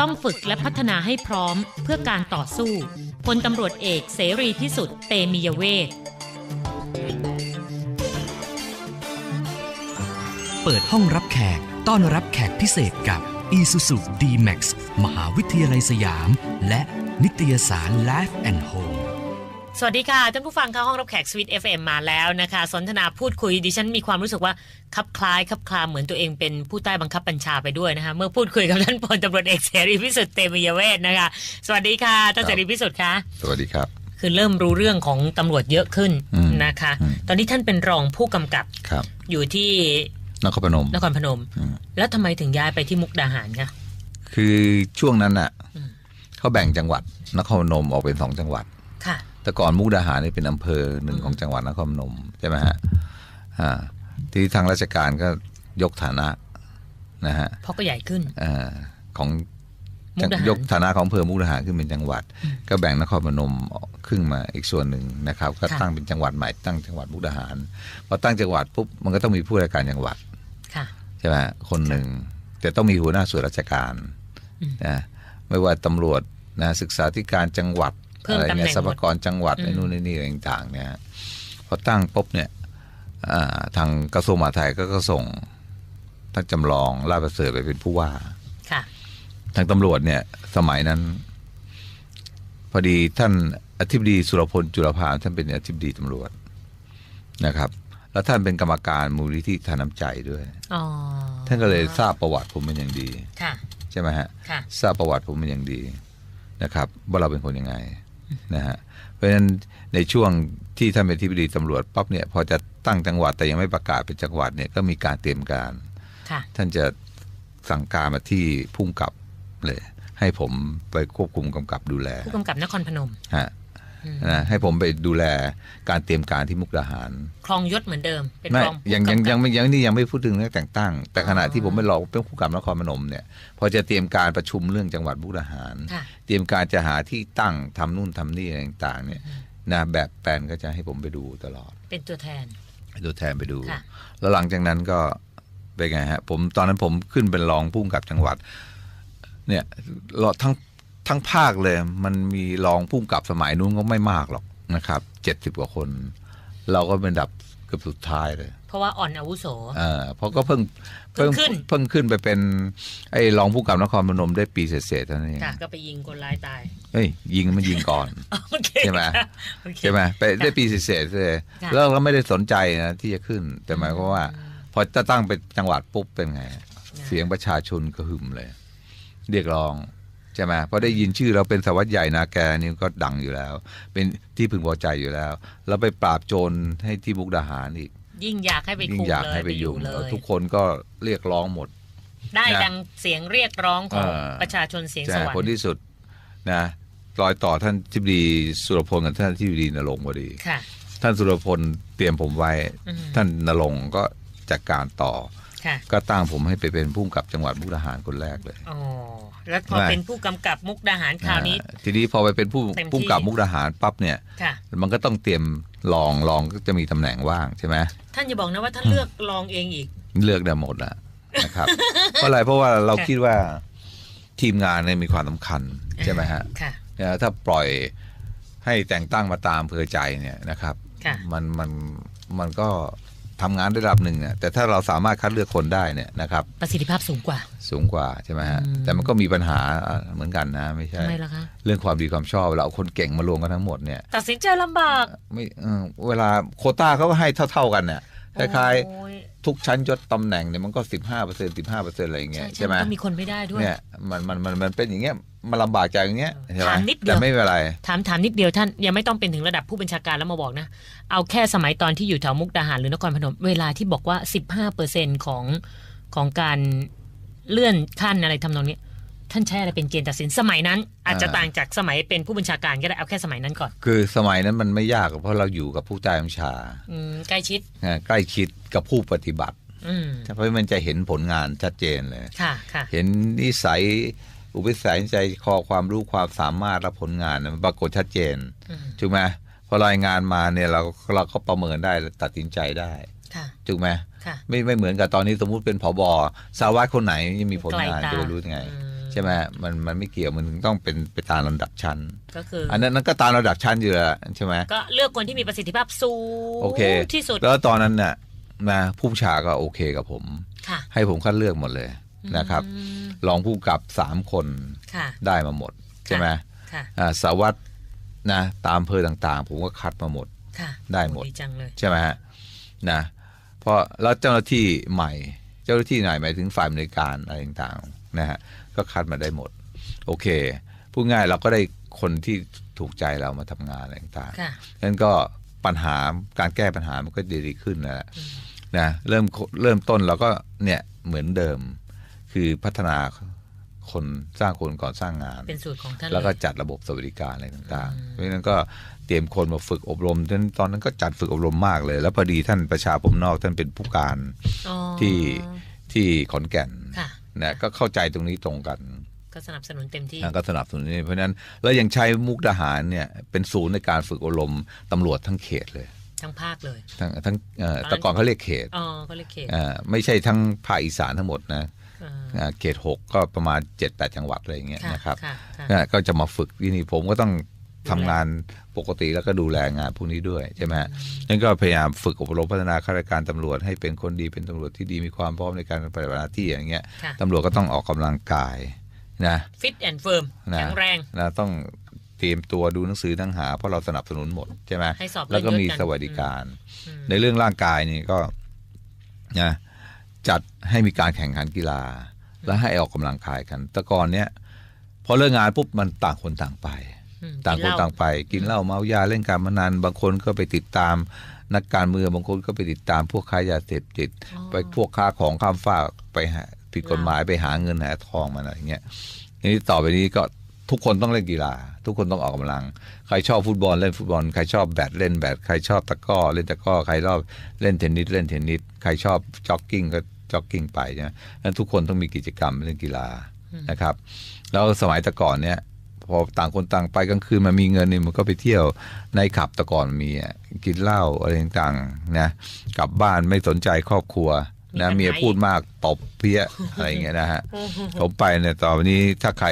ต้องฝึกและพัฒนาให้พร้อมเพื่อการต่อสู้พลตำรวจเอกเสรีพิสุทธิ์เตมียเวทเปิดห้องรับแขกต้อนรับแขกพิเศษกับ Isuzu D-Max มหาวิทยาลัยสยาม และนิตยสาร Life and Home สวัสดีค่ะ ท่านผู้ฟังค่ะห้องรับแขกสวิต FM มาแล้วนะคะ สนทนาพูดคุยดิฉันมีความรู้สึกว่าคับคล้ายคับคลาเหมือนตัวเองเป็นผู้ใต้บังคับบัญชาไปด้วยนะคะ เมื่อพูดคุยกับท่านพลตำรวจเอกเสรีพิสุทธิ์เตมียเวทนะคะ สวัสดีค่ะท่านเสรีพิสุทธิ์คะสวัสดีครับ คือเริ่มรู้เรื่องของตำรวจเยอะขึ้นอืมนะคะอืมตอนนี้ท่านเป็นรองผู้กำกับครับอยู่ที่นครพนมนครพนมอืมแล้วทำไมถึงย้ายไปที่มุกดาหารคะคือช่วงนั้นน่ะอืมเขาแบ่งจังหวัดนครพนมออกเป็นสองจังหวัดค่ะ แต่ก่อนมุกดาหารนี่เป็นอำเภอหนึ่งของจังหวัดนครพนมใช่ไหมฮะอ่าที่ทางราชการก็ยกฐานะนะฮะเพราะก็ใหญ่ขึ้นอ่าของมุกดาหารยกฐานะของอำเภอมุกดาหารขึ้นเป็นจังหวัด ก็แบ่งนครพนมออกครึ่งมาอีกส่วนหนึ่งนะครับ ก็ค่ะตั้งเป็นจังหวัดใหม่ตั้งจังหวัดมุกดาหารพอตั้งจังหวัดปุ๊บมันก็ต้องมีผู้ราชการจังหวัดค่ะใช่ไหมคนหนึ่งแต่ต้องมีหัวหน้าส่วนราชการอืมนะไม่ว่าตำรวจนะศึกษาธิการจังหวัดเพิ่ม อะไรตำแหน่เงี้งยทรัพยากรจังหวัดอืมไอ้นู่นไอ้นี่อะไรต่างๆเนี่ยพอตั้งปุ๊บเนี่ยอ่าทางกระทรวงมหาดไทยก็ก็ส่งท่านจำลองราชประเสริฐไปเป็นผู้ว่าค่ะทางตำรวจเนี่ยสมัยนั้น พอดีท่านอธิบดีสุรพลจุลภานท่านเป็นอธิบดีตำรวจนะครับ แล้วท่านเป็นกรรมการมูลนิธิทานน้ำใจด้วยอ๋อท่านก็เลยทราบประวัติผมเป็นอย่างดีค่ะใช่ไหมฮะค่ะทราบประวัติผมเป็นอย่างดีนะครับ ว่าเราเป็นคนยังไง นะฮะเพราะฉะนั้นในช่วงที่ท่านเป็นที่ปดีตำรวจปั๊บเนี่ยพอจะตั้งจังหวัดแต่ยังไม่ประกาศเป็นจังหวัดเนี่ยก็มีการเตรียมการค่ะท่านจะสั่งการมาที่พุ่มกับเลย ให้ผมไปควบคุมกำกับดูแลผู้กำกับนครพนมฮะอืม นะให้ผมไปดูแลการเตรียมการที่มุกดาหารครองยศเหมือนเดิมเป็นไม่รองผู้ยังยังกำกับยังไม่ยังนี่ยังไม่พูดถึงเรื่องแต่งตั้ง แต่ขณะอ๋อที่ผมไปรอเป็นผู้กำกับนครพนมเนี่ยพอจะเตรียมการประชุมเรื่องจังหวัดมุกดาหารค่ะเตรียมการจะหาที่ตั้งทำนู่นทำนี่อะไรต่างๆเนี่ยนะแบบแปลนก็จะให้ผมไปดูตลอด เป็นตัวแทนให้ตัวแทนไปดูค่ะแล้วหลังจากนั้นก็เป็นไงฮะผมตอนนั้นผมขึ้นเป็นรองผู้กำกับจังหวัดเนี่ยเราทั้ง ทั้งภาคเลย มันมีรองผู้กำกับสมัยนู้นก็ไม่มากหรอกนะครับเจ็ดสิบกว่าคน เราก็เป็นอันดับเกือบสุดท้ายเลย เพราะว่าอ่อนอาวุโสเออเพราะก็เพิ่งเพิ่งขึ้นเพิ่งขึ้นไปเป็นไอ้รองผู้กำกับนครพนมได้ปีเศษๆเท่านั้นเองค่ะก็ไปยิงคนร้ายตายเฮ้ยยิงมันยิงก่อนโอเคใช่ไหมค่ะโอเคใช่ไหมไปได้ปีเศษๆเลยค่ะแล้วก็ไม่ได้สนใจนะที่จะขึ้น แต่หมายความว่า พอจะตั้งเป็นจังหวัดปุ๊บเป็นไง เสียงประชาชนก็หึมเลย เรียกร้อง ใช่ไหมพอได้ยินชื่อเราเป็นสารวัสดใหญ่นาแกนี่ก็ดังอยู่แล้ว เป็นที่พึงพอใจอยู่แล้ว แล้วไปปราบโจรให้ที่มุกดาหารอีก ยิ่งอยากให้ไปยิ่คุงมอยากเลยให้ไปยุ่งเลเออยทุกคนก็เรียกร้องหมด ได้นะดังเสียงเรียกร้องของเออ ประชาชนเสียงสใช่วรรผลค์ที่สุดนะรอยต่อท่านทิบดีสุรพลกับท่านทิบดีนรงค์พอดี ค่ะ ท่านสุรพลเตรียมผมไว้ อืม ท่านนรงค์ก็จัดการต่อค่ะ ก็ตั้งผมให้ไปเป็นผู้กำกับจังหวัดมุกดาหารคนแรกเลยอ๋อแล้วพอไม่เป็นผู้กำกับมุกดาหารคราวนี้อ่าทีนี้พอไปเป็นผู้เต็มที่ผู้กำกับมุกดาหารปั๊บเนี่ยค่ะมันก็ต้องเตรียมรองรองก็จะมีตำแหน่งว่างใช่ไหมท่านอย่าบอกนะว่าท่านเลือกรองเองอีก เลือกได้หมดอะนะครับเพราะอะไรเพราะว่าเราค่ะคิดว่าทีมงานเนี่ยมีความสำคัญใช่ไหมฮะค่ะเนี่ยถ้าปล่อยให้แต่งตั้งมาตามอำเพอใจเนี่ยนะครับค่ะมันมันมันก็ ทำงานได้ระดับหนึ่งอะแต่ถ้าเราสามารถคัดเลือกคนได้เนี่ยนะครับประสิทธิภาพสูงกว่า สูงกว่าใช่ไหมฮะอืม แต่มันก็มีปัญหาเหมือนกันนะไม่ใช่ ทำไมล่ะคะ เรื่องความดีความชอบเราเอาคนเก่งมารวมกันทั้งหมดเนี่ยตัดสินใจลำบากไม่เออเวลาโควต้าเขาก็ให้เท่า ๆกันเนี่ยคล้ายโอ้ยๆทุกชั้นยศตำแหน่งเนี่ยมันก็สิบห้าเปอร์เซ็นต์สิบห้าเปอร์เซ็นต์อะไรอย่างเงี้ใช่ยใช่ใช่ไหมก็มีคนไม่ได้ด้วย เนี่ยมันมันมันมันเป็นอย่างเงี้ย มันลำบากใจอย่างเงี้ยใช่ไหมถามนิดเดียวแต่ไม่เป็นไร ถามถามนิดเดียวท่านยังไม่ต้องเป็นถึงระดับผู้บัญชาการแล้วมาบอกนะ เอาแค่สมัยตอนที่อยู่แถวมุกดาหารหรือนครพนม เวลาที่บอกว่า 15เปอร์เซ็นของของการเลื่อนขั้นอะไรทำนองนี้ ท่านใช้อะไรเป็นเกณฑ์ตัดสินสมัยนั้น อาจจะอ่าต่างจากสมัยเป็นผู้บัญชาการก็ได้เอาแค่สมัยนั้นก่อนคือสมัยนั้นมันไม่ยากเพราะเราอยู่กับผู้ใต้บัญชาอืมใกล้ชิดนะใกล้ชิดกับผู้ปฏิบัติ อืมเพราะมันจะเห็นผลงานชัดเจนเลย ค่ะค่ะ เห็นนิสัย อุปนิสัยใจคอความรู้ความสามารถและผลงานมันปรากฏชัดเจนอืมถูกไหมพอรายงานมาเนี่ยเราเราก็ประเมินได้และตัดสินใจได้ค่ะถูกไหมค่ะไม่ไม่เหมือนกับตอนนี้สมมุติเป็นผบสารวัตรคนไหนยังมีผลงานไกลตาจะไปรู้ยังไงอืมใช่ช่ไหมมันมันไม่เกี่ยวมันต้องเป็นไปตามลำดับชั้น ก็คือ อันนั้นนั้นก็ตามระดับชั้นอยู่แล้วใช่ไหมก็เลือกคนที่มีประสิทธิภาพสูงโอเคที่สุดแล้วตอนนั้นน่ะนะผู้บัญชาก็โอเคกับผมค่ะให้ผมคัดเลือกหมดเลย นะครับอืมรองผู้กำกับสามคนค่ะได้มาหมด ใช่ไหมค่ะอ่าสารวัตรนะตามอำเภอต่างๆ ผมก็คัดมาหมดค่ะได้หมดดีจังเลยใช่ไหมฮะนะเพราะแล้วเจ้าหน้าที่ใหม่ เจ้าหน้าที่ไหนหมายถึงฝ่ายบริการอะไรต่างๆนะฮะก็คัดมาได้หมด โอเคพูดง่ายเราก็ได้คนที่ถูกใจเรามาทำงานอะไรต่างๆค่ะนั้นก็ปัญหาการแก้ปัญหามันก็ดีขึ้นนะฮะนะเริ่มเริ่มต้นเราก็เนี่ยเหมือนเดิม คือพัฒนาคนสร้างคนก่อนสร้างงาน เป็นสูตรของท่านแล้วก็เยจัดระบบสวัสดิการอะไรต่างอืมๆเพราะฉะนั้นก็เตรียมคนมาฝึกอบรมจนตอนนั้นก็จัดฝึกอบรมมากเลย แล้วพอดีท่านประชาผมนอกท่านเป็นผู้การอ๋อที่ที่ขอนแก่นค่ะนะก็เข้าใจตรงนี้ตรงกันก็สนับสนุนเต็มที่นะก็สนับสนุนนี่เพราะฉะนั้นแล้วยังใช้มุกดาหารเนี่ยเป็นศูนย์ในการฝึกอบรมตำรวจทั้งเขตเลย ทั้งภาคเลย ทั้งทั้งเอ่อตอนนั้นแต่ก่อนเขาเรียกเขตอ๋อก็เลยเขตเอ่อไม่ใช่ทั้งภาคอีสานทั้งหมดนะอ่าอ่า เขตหกก็ประมาณ7จ็ดแปดจังหวัดอะไรอย่างเงี้ยค่ะนะครับค่ะค่ะนะก็จะมาฝึกที่นี่ผมก็ต้องทำดูแลงานปกติแล้วก็ดูแลงานพวกนี้ด้วยใช่ไหมฮะนั่นก็พยายามฝึกอบรมพัฒนาข้าราชการตำรวจให้เป็นคนดีเป็นตำรวจที่ดีมีความพร้อมในการปฏิบัติหน้าที่อย่างเงี้ยค่ะตำรวจก็ต้องออกกำลังกายนะฟิตแอนด์เฟิร์มนะแข็งแรงนะต้องเตรียมตัวดูหนังสือทั้งหา เพราะเราสนับสนุนหมดใช่ไหมให้สอบแล้วก็มีเลื่อนยศกันสวัสดิการอืมในเรื่องร่างกายนี่ก็นะ จัดให้มีการแข่งขันกีฬา และให้ออกกำลังกายกันแต่ก่อนเนี้ยพอเลิกงานปุ๊บมันต่างคนต่างไปอืมต่างคนกิเหล้ต่างไป กินเหล้าเมายาเล่นการพนันบางคนก็ไปติดตามนักการเมืองบางคนก็ไปติดตามพวกค้ายาเสพติดอ๋อไปพวกค้าของข้ามฟากไปหาผิดกฎหมายไปหาเงินหาทองมาอะไรอย่างเงี้ยทีนี้ต่อไปนี้ก็ ทุกคนต้องเล่นกีฬา ทุกคนต้องออกกำลัง ใครชอบฟุตบอลเล่นฟุตบอล ใครชอบแบดเล่นแบด ใครชอบตะก้อเล่นตะก้อ ใครชอบเล่นเทนนิสเล่นเทนนิส ใครชอบจ็อกกิ้งก็จ็อกกิ้งไปใช่ไหมนั้นทุกคนต้องมีกิจกรรมเล่นกีฬานะครับ แล้วสมัยแต่ก่อนเนี่ยพอต่างคนต่างไปกลางคืนมันมีเงินนี่มันก็ไปเที่ยวในขับแต่ก่อนมีกินเหล้าอะไรต่างๆนะกลับบ้านไม่สนใจครอบครัว นะมีปัญหาเมียพูดมากตบเพี้ยอะไรอย่างเงี้ยนะฮะผมไปเนี่ยต่อไปนี้ถ้าใคร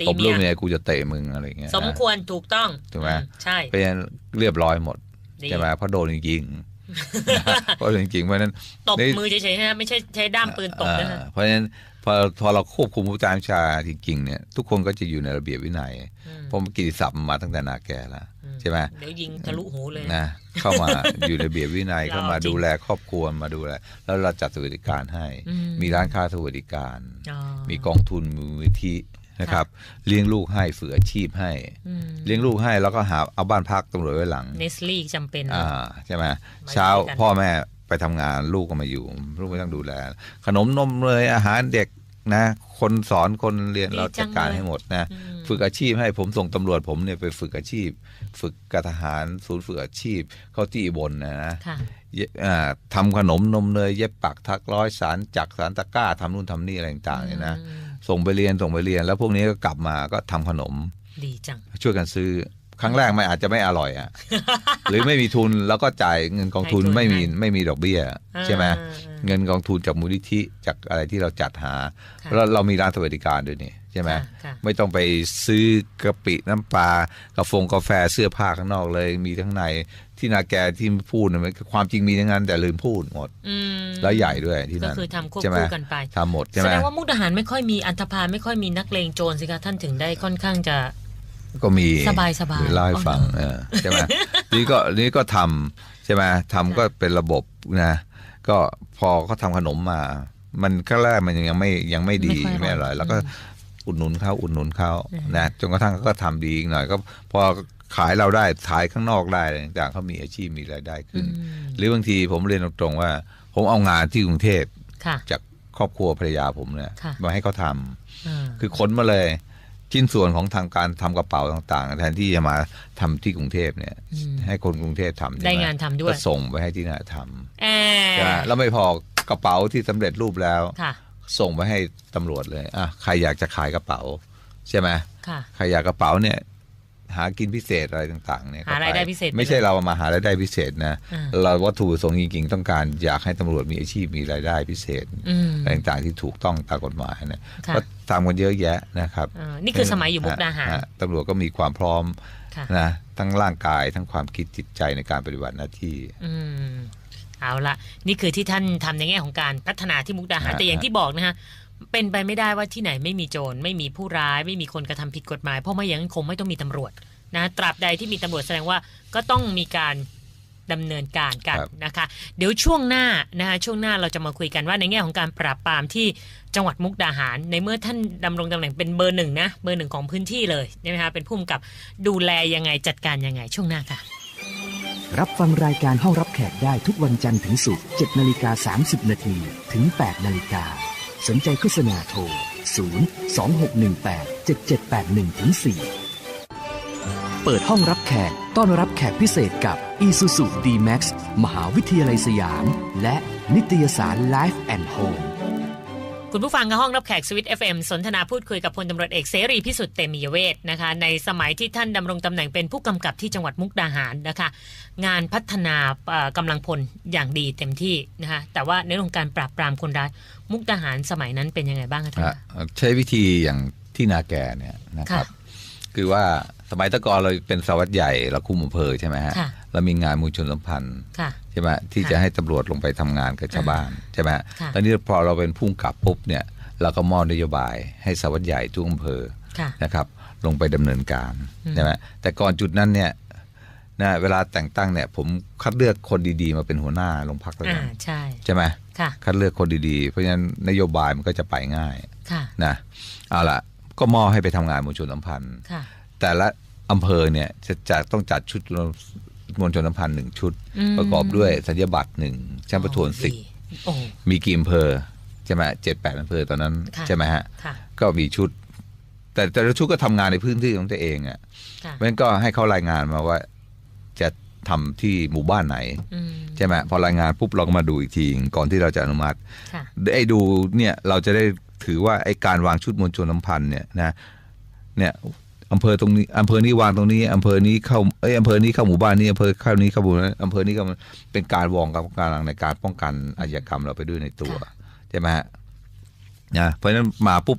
ตีตบลูกเมียเมียกูจะเตะมึงอะไรอย่างเงี้ยสมนะควรถูกต้องถูกไหมอืใช่เพราะฉะนั้นเรียบร้อยหมดดีใช่ไหมเพราะโดนจริงๆนะเพราะโดนจริงๆเพราะฉะนั้นตบนี่มือเฉยๆนะไม่ใช่ใช้ด้ามปืนตบนะฮะอ่าเพราะฉะนั้นพ อพอเราควบคุมผู้ตามชาจริงๆเนี่ยทุกคนก็จะอยู่ในระเบียบวินัยอืมเพราะมันกิติศัพท์มันมาตั้งแต่นาแกแล้วอืมใช่ไหมเดี๋ยวยิงทะลุหูเลยนะเข้ามาอยู่ในระเบียบวินัยเราเข้ามาจริงดูแลครอบครัวมาดูแลแล้วเราจัดสวัสดิการให้อืมมีร้านค้าสวัสดิการอ๋อมีกองทุนมูลนิธินะครับเลี้ยงลูกให้ฝึกอาชีพให้อืมเลี้ยงลูกให้แล้วก็หาเอาบ้านพักตำรวจไว้หลังเนสลี่จำเป็นอ่าใช่ไหมมาเช้าช่วยกันพ่อแม่ ไปทำงานลูกก็มาอยู่ ลูกไม่ต้องดูแล ขนมนมเลยอาหารเด็กนะ คนสอนคนเรียนเราจัดการให้หมดนะอืมฝึกอาชีพให้ผมส่งตำรวจผมเนี่ยไปฝึกอาชีพ ฝึกกับทหารศูนย์ฝึกอาชีพ เข้าที่อุบนนะนะค่ะเย็บอ่าทำขนมนมเนยเย็บปักทักร้อยสารจักรสารตะกร้าทำนู่นทำนี่อะไรต่างๆเนี่ยนะอืมส่งไปเรียนส่งไปเรียน แล้วพวกนี้ก็กลับมาก็ทำขนมดีจังช่วยกันซื้อ ครั้งแรกไม่อาจจะไม่อร่อยอะ หรือไม่มีทุนแล้วก็จ่ายเงินกองทุนให้ทุนไม่มีให้ไม่มีดอกเบี้ย ใช่ไหมอ่าเงินกองทุนจากมูลนิธิจากอะไรที่เราจัดหาค่ะแล้วเรามีร้านสวัสดิการด้วยนี่ใช่ไหมค่ะค่ะไม่ต้องไปซื้อกะปิน้ำปลากาแฟกาแฟเสื้อผ้าข้างนอกเลยมีทั้งในที่นาแกที่พูดเนี่ยมันความจริงมีทั้งนั้นแต่ลืมพูดหมดอืมแล้วใหญ่ด้วยที่ก็นั่นคือทำควบใช่ไหมคู่กันไปทำหมดใช่แสไหมดงว่ามุกดาหารไม่ค่อยมีอันธพาลไม่ค่อยมีนักเลงโจรสิคะท่านถึงได้ค่อนข้างจะ ก็มีสบายๆหรือเล่าให้ฟังอ๋อเออใช่ไหมนี่ก็นี่ก็ทำใช่ไหมทำก็เป็นระบบนะก็พอเขาทำขนมมา มันก็แรกมันยังไม่ยังไม่ดีไม่ค่อยไม่อร่อยแล้วก็อืมอุดหนุนเขาอุดหนุนเขาอืมนะจนกระทั่งเขาก็ทำดีอีกหน่อย ก็พอขายเราได้ขายข้างนอกได้อะไรต่างๆเขามีอาชีพมีรายได้ขึ้นอืมหรือบางทีผมเรียนตรงๆว่า ผมเอางานที่กรุงเทพค่ะจากครอบครัวภรรยาผมเนี่ยค่ะมาให้เขาทำอ่าคือขนมาเลย ชิ้นส่วนของทางการทำกระเป๋าต่างๆ แทนที่จะมาทำที่กรุงเทพเนี่ยอืมให้คนกรุงเทพทำใช่หมได้งานทำด้วยก็ส่งไปให้ที่นั่นทแอำใช่ไหมแล้วไม่พอกระเป๋าที่สำเร็จรูปแล้วค่ะส่งไปให้ตำรวจเลยอะใครอยากจะขายกระเป๋า ใช่ไหมค่ะใครอยากกระเป๋าเนี่ย หากินพิเศษอะไรต่างๆเนี่ยก็หารายได้ปพิเศษ ไม่ใช่เรามาหารายได้พิเศษนะอ่าเราวัตถุประสงค์จริงๆ ต้องการอยากให้ตำรวจมีอาชีพมีรายได้พิเศษอืมอะไรต่างๆที่ถูกต้องตามกฎหมายเนี่ยค่ะก็ทำกันเยอะแยะนะครับอ่านี่คือสมัยอยู่มุกดาหารฮะตำรวจก็มีความพร้อมค่ะนะทั้งร่างกายทั้งความคิดจิตใจในการปฏิบัติหน้าที่อืมเอาละนี่คือที่ท่านทำในแง่ของการพัฒนาที่มุกดาหารฮะแต่อย่างที่บอกนะฮะ เป็นไปไม่ได้ว่าที่ไหนไม่มีโจรไม่มีผู้ร้ายไม่มีคนกระทำผิดกฎหมาย เพราะไม่อย่างนั้นคงไม่ต้องมีตำรวจนะตราบใดที่มีตำรวจแสดงว่าก็ต้องมีการดำเนินการกันนะคะ เดี๋ยวช่วงหน้านะคะช่วงหน้าเราจะมาคุยกันว่าในแง่ของการปราบปรามที่จังหวัดมุกดาหาร ในเมื่อท่านดำรงตำแหน่งเป็นเบอร์หนึ่งนะเบอร์หนึ่งของพื้นที่เลยใช่ไหมคะเป็นผู้กำกับดูแลยังไงจัดการยังไงช่วงหน้าค่ะ รับฟังรายการห้องรับแขกได้ทุกวันจันทร์ถึงศุกร์7นาฬิกา30นาทีถึง8นาฬิกา สนใจโฆษณาโทร 0 2618 7781ถึง4เปิดห้องรับแขก ต้อนรับแขกพิเศษกับ Isuzu D-Max มหาวิทยาลัยสยาม และนิตยสาร Life and Home คุณผู้ฟังห้องรับแขกสวิต FM สนทนาพูดคุยกับพลตำรวจเอกเสรีพิสุทธิ์เตมียเวทนะคะในสมัยที่ท่านดำรงตำแหน่งเป็นผู้กำกับที่จังหวัดมุกดาหารนะคะ งานพัฒนากำลังพลอย่างดีเต็มที่นะคะแต่ว่าในเรื่องการปราบปรามคนร้ายมุกดาหารสมัยนั้นเป็นยังไงบ้างคะท่านใช้วิธีอย่างที่นาแกเนี่ยนะครับ ค่ะคือว่าสมัยแตะกอนเราเป็นสารวัสดใหญ่เราคุมอำเภอใช่ไหมฮะค่ะเรามีงานมูลชนสัมพันธ์ค่ะ ใช่ไหมที่ค่ะจะให้ตำรวจลงไปทำงานกับชาวบ้านใช่ไหมฮะค่ะ ตอนนี้พอเราเป็นผู้กำกับปุ๊บเนี่ยเราก็มอบนโยบายให้สารวัสดใหญ่ทุกอำเภอ ค่ะ นะครับลงไปดำเนินการอืมใช่ไหมแต่ก่อนจุดนั้นเนี่ยนะเวลาแต่งตั้งเนี่ย ผมคัดเลือกคนดีๆ มาเป็นหัวหน้าโรงพักแล้วอ่ากันใช่ ใช่ไหมค่ะ คัดเลือกคนดีๆ เพราะฉะนั้นนโยบายมันก็จะไปง่ายค่ะ นะเอาละ ก็มอบให้ไปทำงานมวลชนสัมพันธ์ค่ะแต่ละอำเภอเนี่ยจะจะต้องจัดชุดมวลชนสัมพันธ์หนึ่งชุดอืมประกอบด้วยสัญญาบัตรหนึ่งช่างประทวนสิบดีโอ้มีกี่อำเภอใช่ไหมเจ็ดแปดอำเภอตอนนั้นค่ะใช่ไหมฮะค่ะก็มีชุด แต่แต่ละชุดก็ทำงานในพื้นที่ของตัวเองอะค่ะเพราะฉะนั้นก็ให้เขารายงานมาว่า จะทำที่หมู่บ้านไหนอืมใช่ไหมพอรายงานปุ๊บเราก็มาดูอีกทีก่อนที่เราจะอนุมัติค่ะไอ้ดูเนี่ยเราจะได้ ถือว่าไอการวางชุดมวลชนสัมพันธ์เนี่ยนะเนี่ยอำเภอตรงนี้อำเภอนี้วางตรงนี้อำเภอนี้เข้าเอ้ยอำเภอนี้เข้าหมู่บ้านนี้อำเภอเข้านี้เข้าหมู่นั้นอำเภอนี้ก็เป็นการวองกับการในการป้องกันอาชญากรรมเราไปด้วยในตัวใช่ไหมฮะนะเพราะฉะนั้นมาปุ๊บ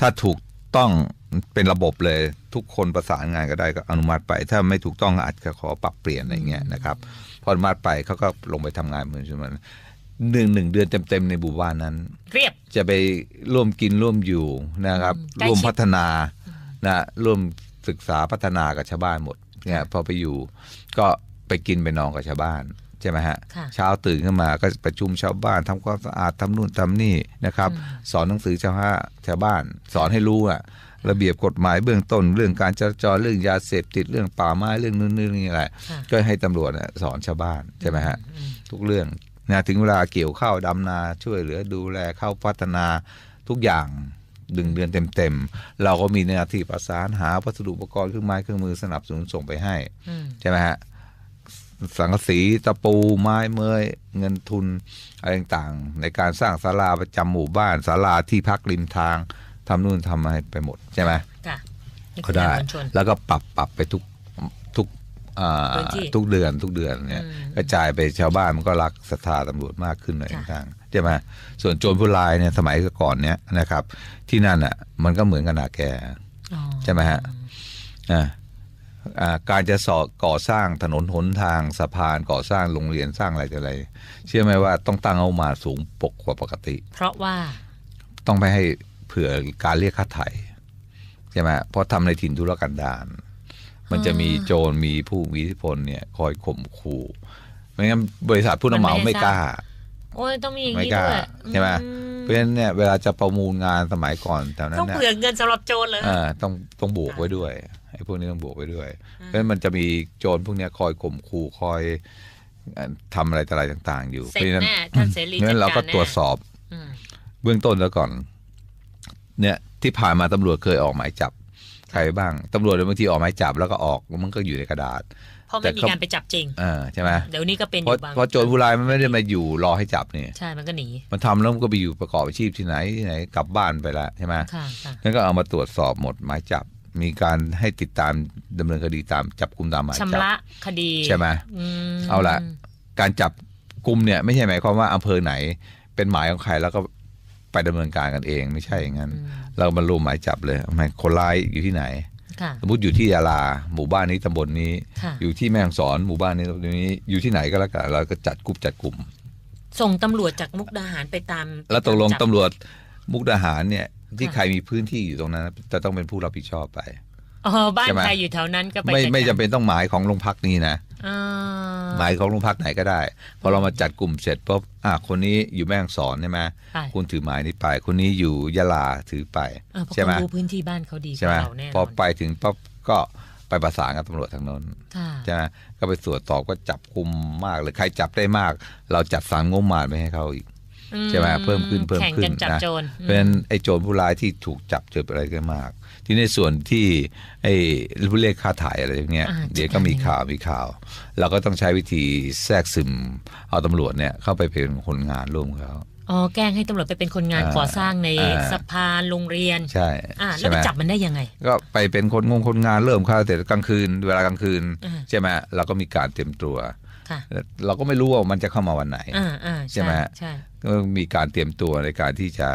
ถ้าถูกต้องเป็นระบบเลยทุกคนประสานงานก็ได้ก็อนุมัติไป ถ้าไม่ถูกต้องอาจจะขอปรับเปลี่ยนอะไรเงี้ยนะครับ พออนุมัติไปเขาก็ลงไปทำงานเหมือนกัน หนึ่งหนึ่งเดือนเต็มๆในหมู่บ้านนั้น เรียบ จะไปร่วมกินร่วมอยู่นะครับอืมใกล้ชิด ร่วมพัฒนานะร่วมศึกษาพัฒนากับชาวบ้านหมดเนี่ยพอไปอยู่ก็ไปกินไปนอนกับชาวบ้านใช่ไหมฮะค่ะเช้าตื่นขึ้นมาก็ประชุมชาวบ้านทำความสะอาดทำนู่นทำนี่นะครับสอนหนังสือชาวบ้านชาวบ้าน สอนให้รู้อะระเบียบกฎหมายเบื้องต้น เรื่องการจราจรเรื่องยาเสพติดเรื่องป่าไม้เรื่องนู่นนี่นี่อะไร ค่ะก็ให้ตำรวจน่ะสอนชาวบ้านใช่ไหมฮะอืมทุกเรื่อง นะถึงเวลาเกี่ยวข้าวดำนาช่วยเหลือดูแลเข้าพัฒนาทุกอย่างดึงเดือนเต็มๆ เราก็มีหน้าที่ประสานหาวัสดุอุปกรณ์เครื่องไม้เครื่องมือสนับสนุนส่งไปให้อืมใช่ไหมฮะสังกะสีตะปูไม้เมยเงินทุนอะไรต่างๆ ในการสร้างศาลาประจำหมู่บ้านศาลาที่พักริมทางทำนู่นทำอะไรไปหมดใช่ไหมค่ะนี่ก็คือได้งานมวลชนแล้วก็ปรับปรับไปทุก ทุกอ่าพื้นที่ทุกเดือนทุกเดือนเนี่ยอืมกระจายไปชาวบ้านมันก็รักศรัทธาตำรวจมากขึ้นอะไรค่ะต่างๆใช่ไหมส่วนโจรผู้ร้ายเนี่ยสมัยก่อนเนี่ยนะครับ ที่นั่นอะ มันก็เหมือนกับนาแกอ๋อใช่ไหมฮะอ่าอ่าการจะสอก่อสร้างถนนหนทางสะพานก่อสร้างโรงเรียนสร้างอะไรต่ออะไร เชื่อไหมว่าต้องตั้งเอามาสูงปกกว่าปกติ เพราะว่าต้องไปให้เผื่อการเรียกค่าไถ่ใช่ไหมเพราะทำในถิ่นธุรกันดาร มันจะมีโจรมีผู้มีอิทธิพลเนี่ยคอยข่มขู่ไม่งั้นบริษัทผู้รับเหมามันไม่ไม่ให้กล้าโอ้ยต้องมีอย่างไม่นี้กล้าด้วยใช่ไหมอืเพราะฉะนั้นเนี่ยเวลาจะประมูลงานสมัยก่อนแถวนั้นต้องเนี่ยเผื่อเงินสำหรับโจรเลยอ่าต้องต้องบวกไว้ด้วยไอ้พวกนี้ต้องบวกไว้ด้วย เพราะฉะนั้นมันจะมีโจรพวกเนี้ยคอยข่มขู่คอยเอ่อทำอะไรต่ออะไรต่าง ๆ อยู่เสร็จเพราะฉะนั้นแน่ท่านเสรีเพราะฉะนั้นเราก็จัดการแน่ตรวจสอบอืมเบื้องต้นแล้วก่อน เนี่ยที่ผ่านมาตำรวจเคยออกหมายจับ ใครบ้างตำรวจบางทีออกหมายจับแล้วก็ออกมันก็อยู่ในกระดาษเพราะแต่ไม่มีเขาการไปจับจริงอ่าใช่ไหมเดี๋ยวนี้ก็เป็นอเพราะยู่บางเพราะโจรผู้ร้ายมันไม่ได้มาอยู่รอให้จับนี่ใช่ มันก็หนี มันทำแล้วมันก็ไปอยู่ประกอบอาชีพที่ไหนที่ไหนกลับบ้านไปละใช่ไหมค่ะค่ะนั่นก็เอามาตรวจสอบหมดหมายจับ มีการให้ติดตามดำเนินคดีตามจับกลุ่มตามหมายจับชำระคดีใช่ไหมอืมเอาละการจับกลุ่มเนี่ย ไม่ใช่หมายความว่าอำเภอไหน เป็นหมายของใครแล้วก็ ไปดำเนินการกันเองไม่ใช่อย่างนั้น เราบรรลุหมายจับเลยหมายคนร้ายอยู่ที่ไหนค่ะสมมติอยู่ที่ยาลาหมู่บ้านนี้ตำบลนี้ค่ะอยู่ที่แม่ฮ่องสอนหมู่บ้านนี้ตำบลนี้อยู่ที่ไหนก็แล้วกันเราก็จัดกลุ่มจัดกลุ่ม ส่งตำรวจจากมุกดาหารไปตาม แล้วตกลงจับตำรวจมุกดาหารเนี่ย ที่ค่ะใครมีพื้นที่อยู่ตรงนั้น จะต้องเป็นผู้รับผิดชอบไปอ๋อบ้านใช่ไหมใครอยู่แถวนั้นก็ไปไม่จัดไม่การจำเป็นต้องหมายของโรงพักนี้นะอ่า หมายของโรงพักไหนก็ได้ พอเรามาจัดกลุ่มเสร็จปุ๊บอะคนนี้อยู่แม่ฮ่องสอนใช่ไหมใช่คุณถือหมายนี้ไป คนนี้อยู่ยะลาถือไปเออเพราะใช่ไหมเขารู้พื้นที่บ้านเขาดีกใช่ไหมว่าเราแน่นพออนไปถึงปุ๊บก็ไปประสานกับตำรวจทางโน้นค่ะใช่ไหมก็ไปตรวจสอบก็จับกลุ่มมากเลยใครจับได้มาก เราจัดสรรงบประมาณไปให้เขาอีก ใช่ไหมเพิ่มขึ้นเพิ่มแข่งขึ้กันนจับนะโจรเพราะฉะนั้นไอ้โจรผู้ร้ายที่ถูกจับเจออะไรกันมาก ที่ในส่วนที่ไอ้ผู้เลขค่าถ่ายอะไรอย่างเงี้ยอ่าเดี๋ยวก็มีข่าวมีข่าว เราก็ต้องใช้วิธีแทรกซึมเอาตำรวจเนี่ยเข้าไปเป็นคนงานร่วมเขาอ๋อแกล้งให้ตำรวจไปเป็นคนงานอ่าก่อสร้างในอ่าสะพานโรงเรียน ใช่อ่าแล้วใช่ไหไปมจับมันได้ยังไง ก็ไปเป็นคนงงคนงานเริ่มเข้าแต่กลางคืน เวลากลางคืนอ่าใช่ไหมเราก็มีการเตรียมตัวค่ะ เราก็ไม่รู้ว่ามันจะเข้ามาวันไหนอ่าอ่าใช่ไหมใช่ก็มีการเตรียมตัวในการที่จะ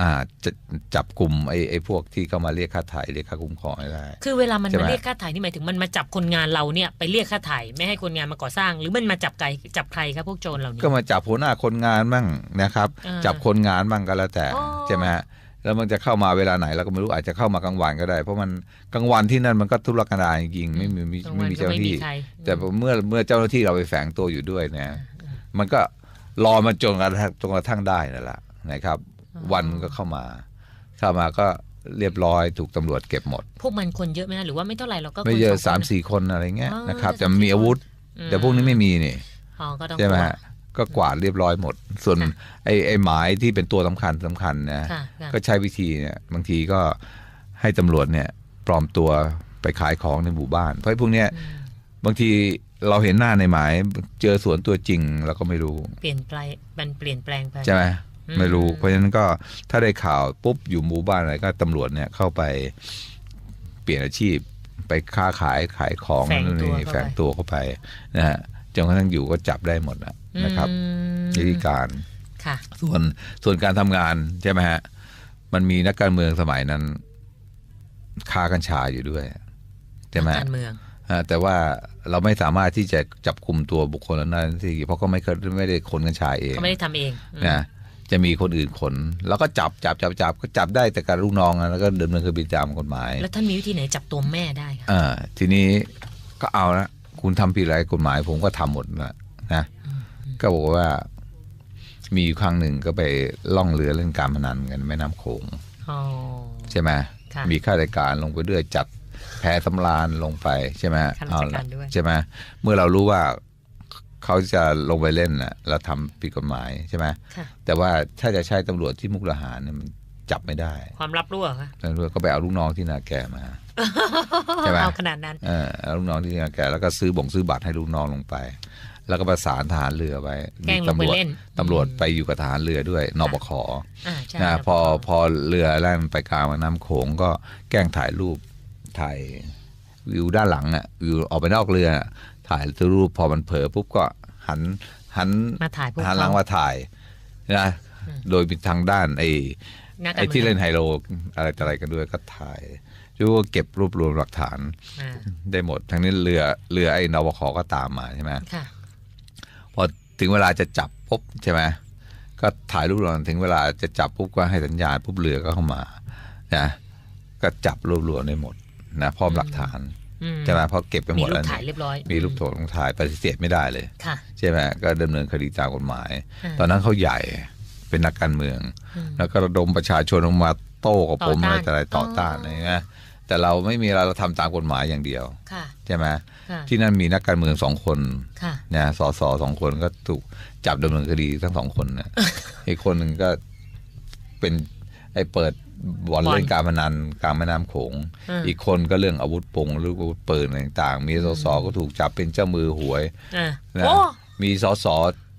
อ่าจะจับกลุ่มไอ้ไอ้พวกที่เข้ามาเรียกค่าถ่ายเรียกค่าคุ้มครองให้ได้ คือเวลามันใช่ไหมมาเรียกค่าถ่ายนี่หมายถึงมันมาจับคนงานเราเนี่ยไปเรียกค่าถ่ายไม่ให้คนงานมาก่อสร้าง หรือมันมาจับไก่จับใครครับพวกโจรเหล่านี้ก็มาจับหัวหน้าคนงานบ้างนะครับอ่าจับคนงานบ้างก็แล้วแต่อ๋อใช่ไหมฮะ แล้วมันจะเข้ามาเวลาไหนเราก็ไม่รู้อาจจะเข้ามากลางวันก็ได้ เพราะมันกลางวันที่นั่นมันก็ทุรกันดารจริงๆไม่มีไม่กลางไม่วันมีก็เจ้าหน้าที่ใครแต่เมื่อเมื่อเจ้าหน้าที่เราไปแฝงตัวอยู่ด้วยเนี่ยมันก็รอมาจนกระทั่งจนกระทั่งได้นั่นแหละนะครับ วันก็เข้ามา เข้ามาก็เรียบร้อยถูกตำรวจเก็บหมด พวกมันคนเยอะไหมนะหรือว่าไม่เท่าไหร่เราก็ไม่เยอะคนสามคนสี่คนอะไรเงี้ยอ๋อนะครับสามแต่สี่มีอาวุธอืมแต่พวกนี้ไม่มีนี่อ๋อก็ต้องใช่ไหม กลัวฮะก็กวาดเรียบร้อยหมด ส่วนค่ะไอ้ไอ้หมายที่เป็นตัวสำคัญสำคัญนะค่ะค่ะก็ใช้วิธีเนี่ยบางทีก็ให้ตำรวจเนี่ยปลอมตัวไปขายของในหมู่บ้าน เพราะไอ้พวกเนี้ยบางทีเราเห็นหน้าในหมายเจอสวนตัวจริงเราก็ไม่รู้เปลี่ยนแปลงมันเปลี่ยนแปลงไปใช่ไหมอืมไม่รู้ เพราะฉะนั้นก็ถ้าได้ข่าวปุ๊บอยู่หมู่บ้านอะไรก็ตำรวจเนี่ยเข้าไปเปลี่ยนอาชีพไปค้าขายขายของแฝงตัวนี่เข้าไปแฝงตัวเข้าไปนะฮะ จนกระทั่งอยู่ก็จับได้หมดนะนะครับอืมวิธีการค่ะส่วนส่วนการทำงานใช่ไหมฮะมันมีนักการเมืองสมัยนั้น ค้ากัญชาอยู่ด้วยใช่ไหมการเมืองฮะแต่ว่าเราไม่สามารถที่จะจับกลุ่มตัวบุคคลนั้นที่เพราะเขาไม่เคยไม่ได้ขนกัญชาเองเขาไม่ได้ทำเองอืมนะจะมีคนอื่นขน แล้วก็จับจับจับจับก็จับได้แต่การลูกน้องนะแล้วก็ดำเนินคดีตามกฎหมาย แล้วท่านมีวิธีไหนจับตัวแม่ได้คะอ่าทีนี้ก็เอาละ คุณทำผิดอะไรกฎหมายผมก็ทำหมดนะนะ ก็บอกว่า มีอยู่ครั้งหนึ่งก็ไปล่องเรือเล่นการพนันกันแม่น้ำโขงอ๋อใช่ไหมค่ะมีข้าราชการลงไปด้วยจัดแพสำราญลงไปใช่ไหมข้าราชการด้วยใช่ไหมเมื่อเรารู้ว่าเขาจะลงไปเล่นน่ะแล้วทำผิดกฎหมายใช่ไหมค่ะแต่ว่าถ้าจะใช้ตำรวจที่มุกดาหารเนี่ยมันจับไม่ได้ ความลับรั่วคะตำรวจก็ไปเอาลูกน้องที่นาแกมา ใช่ไหมเอาขนาดนั้นเออเอาลูกน้องที่นาแกแล้วก็ซื้อบ่งซื้อบัตรให้ลูกน้องลงไป แล้วก็ประสานทหารเรือไว้แกล้งลงไปตำรวจเล่นตำรวจไปอยู่กับทหารเรือด้วยนบขอ่าใช่นะครับพอพอเรือแล่นไปกลางแม่น้ำโขงก็แกล้งถ่ายรูปถ่ายวิวด้านหลังอะวิวออกไปนอกเรือน่ะถ่ายรูปพอมันเผลอปุ๊บก็หันหันมาถ่ายพวกหันหลังเขามาถ่ายนะโดยเป็นทางด้านไอ้นักการไอ้เมืองที่เล่นไฮโลอะไรต่ออะไรกันด้วยก็ถ่าย ช่วยว่าเก็บรวบรวมหลักฐานอ่าได้หมด ทั้งนี้เรือเรือไอ้นวขก็ตามมาใช่ไหมค่ะพอถึงเวลาจะจับปุ๊บใช่ไหมก็ถ่ายรูปรวมถึงเวลาจะจับปุ๊บก็ให้สัญญาณปุ๊บเรือก็เข้ามานะก็จับรวบรวมได้หมดนะพร้อมหลักฐานอืมใช่ไหมเพราะเก็บไปหมีมดรูแล้วปถ่ายนี่เรียบร้อยมีรูปโถงถ่ายปฏิเสธไม่ได้เลยค่ะใช่ไหมก็ดำเนินคดีตามกฎหมายอ่าตอนนั้นเขาใหญ่เป็นนักการเมืองอืมแล้วก็ระดมประชาชนออกมาโต้กับผมต่อะอไรต้านแต่อะไรต่อต้านอ๋อออะไรเงี้ย แต่เราไม่มีอะไรเราทำตามกฎหมายอย่างเดียวค่ะใช่ไหมค่ะที่นั่นมีนักการเมืองสองคนค่ะนะสสสองคนก็ถูกจับดำเนินคดีทั้งสองคนนะอีกคนหนึ่งก็เป็นไอ้เปิดบ่อนบ่อนเล่นการพนันกลางแม่น้ำโขงอืมอีกคนก็เรื่องอาวุธปงหรืออาวุธปืนอะไรต่างๆ มีสสก็ถูกจับเป็นเจ้ามือหวยอ่านะโอ้มีสส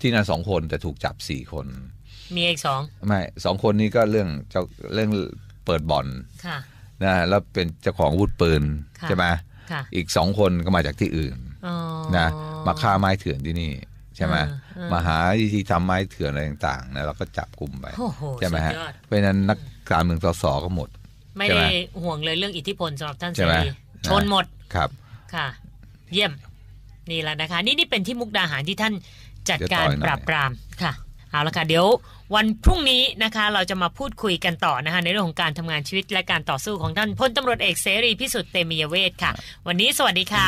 ที่นั่นสองคนแต่ถูกจับสี่คน มีอีกสองไม่สองคนนี้ก็เรื่องเจ้าเรื่องเปิดบ่อนค่ะ นะแล้วเป็นเจ้าของอาวุธปืนค่ะใช่ไหมค่ะอีกสองคนก็มาจากที่อื่นอ๋อนะมาฆ่าไม้เถื่อนที่นี่ใช่ไหมเออมาหาวิธีทำไม้เถื่อนอะไรต่างๆนะเราก็จับกลุ่มไปโอ้โหใช่ไหมฮะสุดยอดเพราะฉะนั้นนักการเมืองสสก็หมด ไม่ใช่ไหมได้ห่วงเลยเรื่องอิทธิพลสำหรับท่านเสใช่ไหมรีชนหมดครับค่ะ เยี่ยมนี่แหละนะคะ นี่นี่เป็นที่มุกดาหารที่ท่านจัดเดี๋ยวการต่อยหน่อยปราบปรามค่ะ เอาละค่ะเดี๋ยว วันพรุ่งนี้นะคะ เราจะมาพูดคุยกันต่อนะคะ ในเรื่องของการทำงานชีวิตและการต่อสู้ของท่านพลตำรวจเอกเสรีพิสุทธิ์เตมียเวทค่ะ วันนี้สวัสดีค่ะ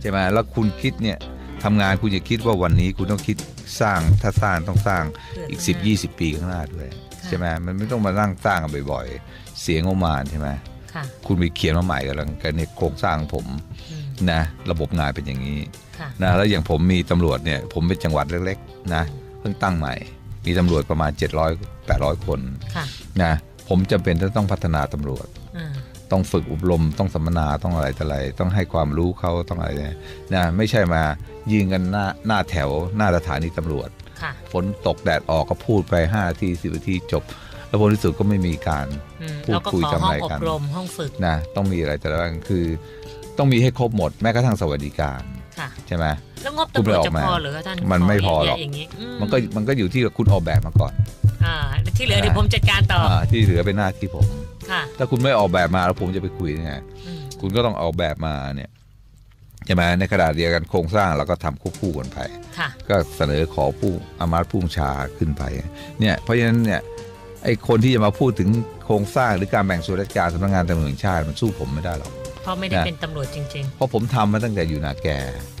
ใช่ไหมแล้วคุณคิดเนี่ยทำงานคุณอย่าคิดว่าวันนี้คุณต้องคิดสร้างถ้าสร้างต้องสร้างอีก 10 20 ปีข้างหน้าด้วยค่ะใช่ไหมมันไม่ต้องมานั่งสร้างกันบ่อยๆ เสียงออกมาใช่ไหมค่ะคุณไปเขียนมาใหม่กันแล้วกันในโครงสร้างผมอืมนะระบบงานเป็นอย่างนี้ค่ะนะแล้วอย่างผมมีตำรวจเนี่ยผมเป็นจังหวัดเล็กๆนะ เพิ่งตั้งใหม่ มีตำรวจประมาณ 700 800 คนค่ะนะผมจำเป็นจะต้องพัฒนาตำรวจอืมต้องฝึกอบรมต้องสัมมนาต้องอะไรต่ออะไร ต้องให้ความรู้เขาต้องอะไรเนี่ยนะไม่ใช่มายิงกันหน้าหน้าแถวหน้าสถานีตำรวจค่ะฝนตกแดดออกก็พูดไป5นาทีสิบนาทีจบ แล้วผลที่สุดก็ไม่มีการอืมพูดแล้วก็คุยขอทำห้ออะงไรอบกันรมห้องฝึกนะต้องมีอะไรแต่ละอย่างคือ ต้องมีให้ครบหมดแม้กระทั่งสวัสดิการค่ะ ใช่ไหมแล้วงบคุณตำรวจไปออกจะมาพอหรือคะท่านมันไม่พอหรอกเยะๆย่างนี้อืมันก็มันก็อยู่ที่คุณออกแบบมาก่อนอ่าที่เหลือเดี๋ยวผมจัดการต่ออาที่เหลือเป็นหน้าที่ผมค่ะถ้าคุณไม่ออกแบบมาแล้วผมจะไปคุยยังไงอืมคุณก็ต้องออกแบบมาเนี่ยใช่ไหมในขณะเดียวกันโครงสร้างเราก็ทำควบคู่กันไปค่ะก็เสนอขอผู้อามาตย์พุ่งชาขึ้นไป เนี่ย เพราะฉะนั้นเนี่ยไอ้คนที่จะมาพูดถึงโครงสร้างหรือการแบ่งส่วนราชการสำนักงานตำรวจแห่งชาติมันสู้ผมไม่ได้หรอกเพ ราะไม่ได้นะเป็นตำรวจจริงเพราะผมทำมาตั้งแต่อยู่นาแกๆ